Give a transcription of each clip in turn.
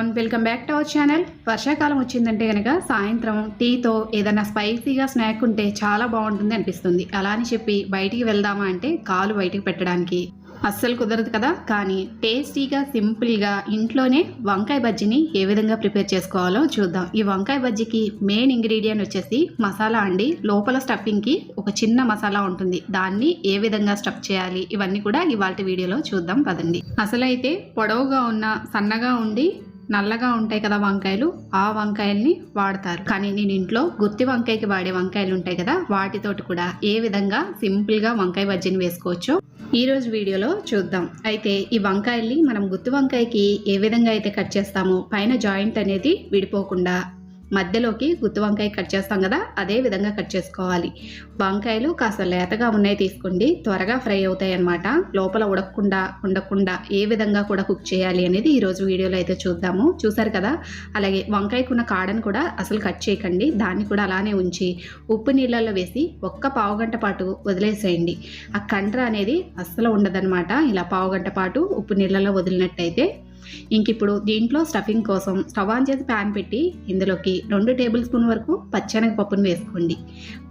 Everyone welcome back to our channel వర్షాకాలం వచ్చిందంటే కనుక సాయంత్రం టీతో ఏదైనా స్పైసీగా స్నాక్ ఉంటే చాలా బాగుంటుంది అనిపిస్తుంది. అలా అని చెప్పి బయటికి వెళ్దామా అంటే కాలు బయటికి పెట్టడానికి. అస్సలు కుదరదు కదా. కానీ టేస్టీగా సింపుల్గా ఇంట్లోనే వంకాయ బజ్జీని ఏ విధంగా ప్రిపేర్ చేసుకోవాలో చూద్దాం. ఈ వంకాయ బజ్జీకి మెయిన్ ఇంగ్రీడియంట్ వచ్చేసి మసాలా అండి. లోపల స్టఫింగ్కి ఒక చిన్న మసాలా ఉంటుంది. దాన్ని ఏ విధంగా స్టఫ్ చేయాలి? ఇవన్నీ కూడా ఇవాళ వీడియోలో చూద్దాం. పదండి. అసలైతే పొడవుగా ఉన్న సన్నగా ఉండి నల్లగా ఉంటాయి కదా వంకాయలు ఆ వంకాయల్ని వాడతారు. కానీ నేను ఇంట్లో గుత్తి వంకాయకి వాడే వంకాయలు ఉంటాయి కదా వాటితోటి కూడా ఏ విధంగా సింపుల్గా వంకాయ బజ్జీని వేసుకోవచ్చో ఈరోజు వీడియోలో చూద్దాం. అయితే ఈ వంకాయల్ని మనం గుత్తి వంకాయకి ఏ విధంగా అయితే కట్ చేస్తామో పైన జాయింట్ అనేది విడిపోకుండా మధ్యలోకి గుత్తి వంకాయ కట్ చేస్తాం కదా అదే విధంగా కట్ చేసుకోవాలి. వంకాయలు కాస్త లేతగా ఉన్నాయి తీసుకోండి త్వరగా ఫ్రై అవుతాయి అన్నమాట. లోపల ఉడకకుండా ఉండకుండా ఏ విధంగా కూడా కుక్ చేయాలి అనేది ఈరోజు వీడియోలో అయితే చూద్దాము. చూసారు కదా? అలాగే వంకాయకున్న కాడను కూడా అసలు కట్ చేయకండి దాన్ని కూడా అలానే ఉంచి ఉప్పు నీళ్ళల్లో వేసి ఒక్క పావు గంట పాటు వదిలేసేయండి. ఆ కండ్ర అనేది అస్సలు ఉండదన్నమాట. ఇలా పావు గంట పాటు ఉప్పు నీళ్ళలో వదిలినట్టయితే ఇంక ఇప్పుడు దీంట్లో స్టఫింగ్ కోసం స్టవ్ ఆన్ చేసి ప్యాన్ పెట్టి ఇందులోకి రెండు టేబుల్ స్పూన్ వరకు పచ్చనగపప్పుని వేసుకోండి.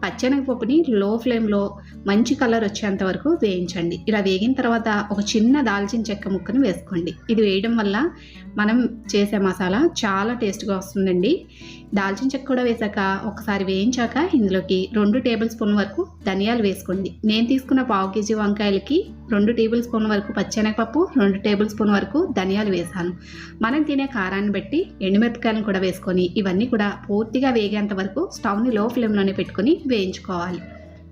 పచ్చనగపప్పుని లో ఫ్లేమ్లో మంచి కలర్ వచ్చేంత వరకు వేయించండి. ఇలా వేగిన తర్వాత ఒక చిన్న దాల్చిన చెక్క ముక్కను వేసుకోండి. ఇది వేయడం వల్ల మనం చేసే మసాలా చాలా టేస్ట్గా వస్తుందండి. దాల్చిన చెక్క కూడా వేసాక ఒకసారి వేయించాక ఇందులోకి రెండు టేబుల్ స్పూన్ వరకు ధనియాలు వేసుకోండి. నేను తీసుకున్న పావు కేజీ వంకాయలకి రెండు టేబుల్ స్పూన్ వరకు పచ్చెనగపప్పు రెండు టేబుల్ స్పూన్ వరకు ధనియాలు వేసాను. మనం తినే కారాన్ని బట్టి ఎండుమిరపకాయలను కూడా వేసుకొని ఇవన్నీ కూడా పూర్తిగా వేగేంత వరకు స్టవ్ని లో ఫ్లేమ్లోనే పెట్టుకొని వేయించుకోవాలి.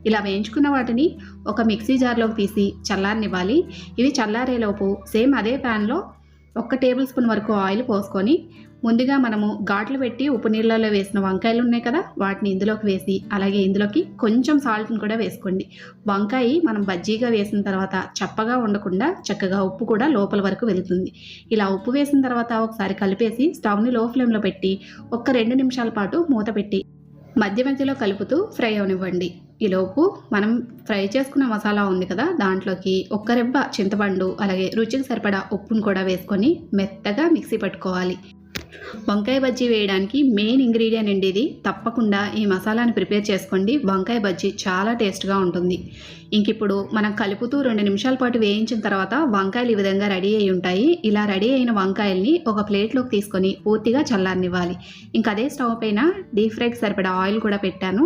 ఇలా వేయించుకున్న వాటిని ఒక మిక్సీ జార్లోకి తీసి చల్లారనివ్వాలి. ఇవి చల్లారేలోపు సేమ్ అదే ప్యాన్లో ఒక్క టేబుల్ స్పూన్ వరకు ఆయిల్ పోసుకొని ముందుగా మనము ఘాట్లు పెట్టి ఉప్పు నీళ్ళలో వేసిన వంకాయలు ఉన్నాయి కదా వాటిని ఇందులోకి వేసి అలాగే ఇందులోకి కొంచెం సాల్ట్ని కూడా వేసుకోండి. వంకాయ మనం బజ్జీగా వేసిన తర్వాత చప్పగా ఉండకుండా చక్కగా ఉప్పు కూడా లోపల వరకు వెళుతుంది. ఇలా ఉప్పు వేసిన తర్వాత ఒకసారి కలిపేసి స్టవ్ని లో ఫ్లేమ్లో పెట్టి ఒక్క రెండు నిమిషాల పాటు మూత పెట్టి మధ్య మధ్యలో కలుపుతూ ఫ్రై అవనివ్వండి. ఈలోపు మనం ఫ్రై చేసుకున్న మసాలా ఉంది కదా దాంట్లోకి ఒక్క రెబ్బ చింతపండు అలాగే రుచికి సరిపడా ఉప్పును కూడా వేసుకొని మెత్తగా మిక్సీ పట్టుకోవాలి. వంకాయ బజ్జీ వేయడానికి మెయిన్ ఇంగ్రీడియంట్ అండి ఇది తప్పకుండా ఈ మసాలాని ప్రిపేర్ చేసుకోండి. వంకాయ బజ్జీ చాలా టేస్ట్గా ఉంటుంది. ఇంక ఇప్పుడు మనం కలుపుతూ రెండు నిమిషాల పాటు వేయించిన తర్వాత వంకాయలు ఈ విధంగా రెడీ అయి ఉంటాయి. ఇలా రెడీ అయిన వంకాయల్ని ఒక ప్లేట్లోకి తీసుకొని పూర్తిగా చల్లారనివ్వాలి. ఇంక అదే స్టవ్ పైన డీప్ ఫ్రైకి సరిపడా ఆయిల్ కూడా పెట్టాను.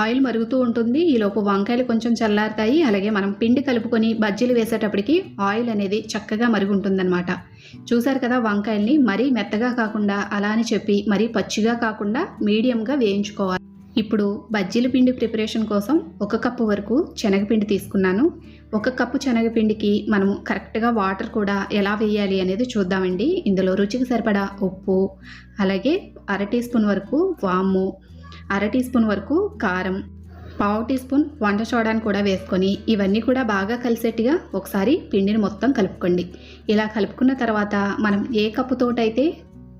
ఆయిల్ మరుగుతూ ఉంటుంది. ఈలోపు వంకాయలు కొంచెం చల్లారుతాయి. అలాగే మనం పిండి కలుపుకొని బజ్జీలు వేసేటప్పటికి ఆయిల్ అనేది చక్కగా మరుగుంటుందన్నమాట. చూసారు కదా వంకాయల్ని? మరీ మెత్తగా కాకుండా అలా అని చెప్పి మరీ పచ్చిగా కాకుండా మీడియంగా వేయించుకోవాలి. ఇప్పుడు బజ్జీల పిండి ప్రిపరేషన్ కోసం ఒక కప్పు వరకు శనగపిండి తీసుకున్నాను. ఒక కప్పు శనగపిండికి మనము కరెక్ట్గా వాటర్ కూడా ఎలా వేయాలి అనేది చూద్దామండి. ఇందులో రుచికి సరిపడా ఉప్పు అలాగే అర టీ స్పూన్ వరకు వాము అర టీ స్పూన్ వరకు కారం పావు టీ స్పూన్ వంట సోడాను కూడా వేసుకొని ఇవన్నీ కూడా బాగా కలిసేట్టుగా ఒకసారి పిండిని మొత్తం కలుపుకోండి. ఇలా కలుపుకున్న తర్వాత మనం ఏ కప్పుతోటైతే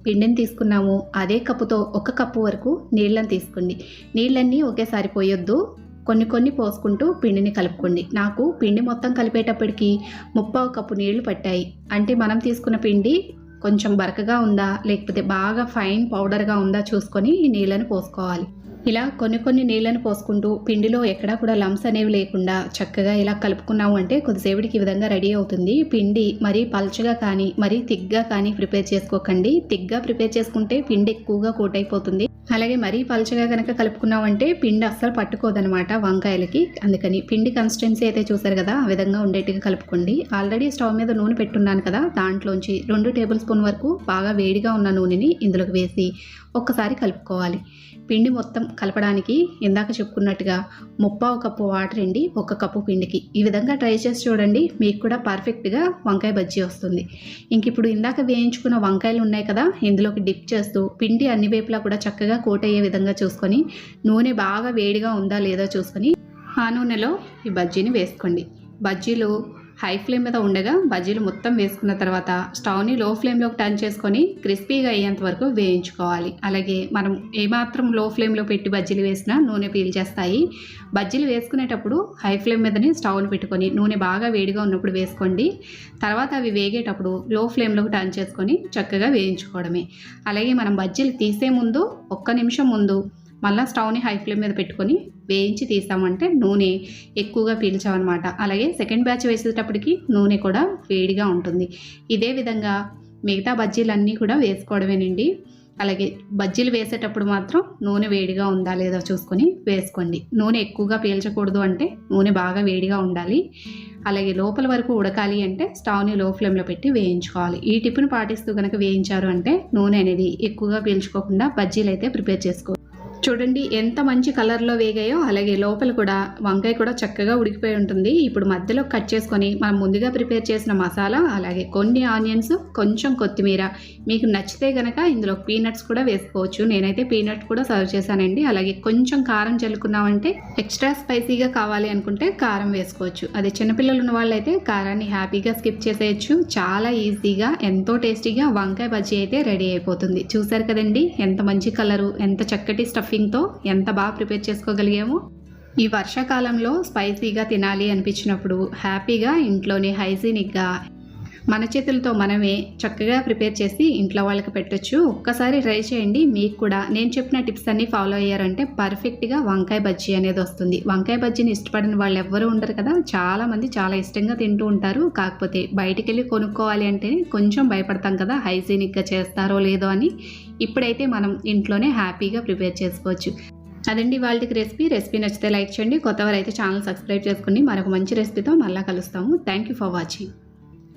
పిండిని తీసుకున్నామో అదే కప్పుతో ఒక కప్పు వరకు నీళ్ళని తీసుకోండి. నీళ్ళన్నీ ఒకేసారి పోయొద్దు. కొన్ని కొన్ని పోసుకుంటూ పిండిని కలుపుకోండి. నాకు పిండి మొత్తం కలిపేటప్పటికి ముప్పావు కప్పు నీళ్ళు పట్టాయి. అంటే మనం తీసుకున్న పిండి కొంచెం బరకగా ఉందా లేకపోతే బాగా ఫైన్ పౌడర్గా ఉందా చూసుకొని ఈ నీళ్ళని పోసుకోవాలి. ఇలా కొన్ని కొన్ని నీళ్ళను పోసుకుంటూ పిండిలో ఎక్కడా కూడా లంప్స్ అనేవి లేకుండా చక్కగా ఇలా కలుపుకున్నాము అంటే కొద్దిసేపటికి ఈ విధంగా రెడీ అవుతుంది. పిండి మరీ పల్చగా కానీ మరీ తిగ్గా కానీ ప్రిపేర్ చేసుకోకండి. తిగ్గా ప్రిపేర్ చేసుకుంటే పిండి ఎక్కువగా కోటైపోతుంది. అయిపోతుంది అలాగే మరీ పల్చగా కనుక కలుపుకున్నామంటే పిండి అస్సలు పట్టుకోదనమాట వంకాయలకి. అందుకని పిండి కన్సిస్టెన్సీ అయితే చూసారు కదా ఆ విధంగా ఉండేట్టుగా కలుపుకోండి. ఆల్రెడీ స్టవ్ మీద నూనె పెట్టున్నాను కదా దాంట్లోంచి రెండు టేబుల్ స్పూన్ వరకు బాగా వేడిగా ఉన్న నూనెని ఇందులోకి వేసి ఒక్కసారి కలుపుకోవాలి. పిండి మొత్తం కలపడానికి ఇందాక చెప్పుకున్నట్టుగా ముప్పావు కప్పు వాటర్ అండి ఒక కప్పు పిండికి. ఈ విధంగా ట్రై చేసి చూడండి మీకు కూడా పర్ఫెక్ట్గా వంకాయ బజ్జీ వస్తుంది. ఇంక ఇప్పుడు ఇందాక వేయించుకున్న వంకాయలు ఉన్నాయి కదా ఇందులోకి డిప్ చేస్తూ పిండి అన్ని వైపులా కూడా చక్కగా కోట్ అయ్యే విధంగా చూసుకొని నూనె బాగా వేడిగా ఉందా లేదా చూసుకొని ఆ నూనెలో ఈ బజ్జీని వేసుకోండి. బజ్జీలు హై ఫ్లేమ్ మీద ఉండగా బజ్జీలు మొత్తం వేసుకున్న తర్వాత స్టవ్ని లో ఫ్లేమ్లోకి టర్న్ చేసుకొని క్రిస్పీగా అయ్యేంత వరకు వేయించుకోవాలి. అలాగే మనం ఏమాత్రం లో ఫ్లేమ్లో పెట్టి బజ్జీలు వేసినా నూనె పీల్చేస్తాయి బజ్జీలు వేసుకునేటప్పుడు హై ఫ్లేమ్ మీదనే స్టవ్ని పెట్టుకొని నూనె బాగా వేడిగా ఉన్నప్పుడు వేసుకోండి. తర్వాత అవి వేగేటప్పుడు లో ఫ్లేమ్లోకి టర్న్ చేసుకొని చక్కగా వేయించుకోవడమే. అలాగే మనం బజ్జీలు తీసే ముందు ఒక్క నిమిషం ముందు మళ్ళీ స్టవ్ని హై ఫ్లేమ్ మీద పెట్టుకొని వేయించి తీసామంటే నూనె ఎక్కువగా పీల్చామన్నమాట. అలాగే సెకండ్ బ్యాచ్ వేసేటప్పటికి నూనె కూడా వేడిగా ఉంటుంది. ఇదే విధంగా మిగతా బజ్జీలన్నీ కూడా వేసుకోవడమేనండి. అలాగే బజ్జీలు వేసేటప్పుడు మాత్రం నూనె వేడిగా ఉందా లేదా చూసుకొని వేసుకోండి. నూనె ఎక్కువగా పీల్చకూడదు అంటే నూనె బాగా వేడిగా ఉండాలి. అలాగే లోపల వరకు ఉడకాలి అంటే స్టవ్ని లో ఫ్లేమ్లో పెట్టి వేయించుకోవాలి. ఈ టిప్ను పాటిస్తూ కనుక వేయించారు అంటే నూనె అనేది ఎక్కువగా పీల్చుకోకుండా బజ్జీలు అయితే ప్రిపేర్ చేసుకో చూడండి ఎంత మంచి కలర్లో వేగాయో అలాగే లోపల కూడా వంకాయ కూడా చక్కగా ఉడికిపోయి ఉంటుంది. ఇప్పుడు మధ్యలో కట్ చేసుకొని మనం ముందుగా ప్రిపేర్ చేసిన మసాలా అలాగే కొన్ని ఆనియన్స్ కొంచెం కొత్తిమీర. మీకు నచ్చితే కనుక ఇందులో పీనట్స్ కూడా వేసుకోవచ్చు. నేనైతే పీనట్ కూడా సర్వ్ చేశానండి. అలాగే కొంచెం కారం చల్లుకున్నామంటే ఎక్స్ట్రా స్పైసీగా కావాలి అనుకుంటే కారం వేసుకోవచ్చు. అదే చిన్నపిల్లలు ఉన్న వాళ్ళైతే కారాన్ని హ్యాపీగా స్కిప్ చేసేయచ్చు. చాలా ఈజీగా ఎంతో టేస్టీగా వంకాయ బజ్జీ అయితే రెడీ అయిపోతుంది. చూసారు కదండి ఎంత మంచి కలరు ఎంత చక్కటి స్టఫ్ స్టఫింగ్తో ఎంత బాగా ప్రిపేర్ చేసుకోగలిగామో. ఈ వర్షాకాలంలో స్పైసీగా తినాలి అనిపించినప్పుడు హ్యాపీగా ఇంట్లోనే హైజీనిక్గా మన చేతులతో మనమే చక్కగా ప్రిపేర్ చేసి ఇంట్లో వాళ్ళకి పెట్టొచ్చు. ఒక్కసారి ట్రై చేయండి. మీకు కూడా నేను చెప్పిన టిప్స్ అన్నీ ఫాలో అయ్యారంటే పర్ఫెక్ట్గా వంకాయ బజ్జీ అనేది వస్తుంది. వంకాయ బజ్జీని ఇష్టపడిన వాళ్ళు ఎవ్వరూ ఉండరు కదా. చాలామంది చాలా ఇష్టంగా తింటూ ఉంటారు. కాకపోతే బయటికి వెళ్ళి కొనుక్కోవాలి అంటే కొంచెం భయపడతాం కదా. హైజీనిక్గా చేస్తారో లేదో అని. ఇప్పుడైతే మనం ఇంట్లోనే హ్యాపీగా ప్రిపేర్ చేసుకోవచ్చు. అదండి వాళ్ళకి రెసిపీ. రెసిపీ నచ్చితే లైక్ చేయండి. కొత్తవారు అయితే ఛానల్ సబ్స్క్రైబ్ చేసుకుని మరొక మంచి రెసిపీతో మళ్ళీ కలుస్తాము. Thank you for watching.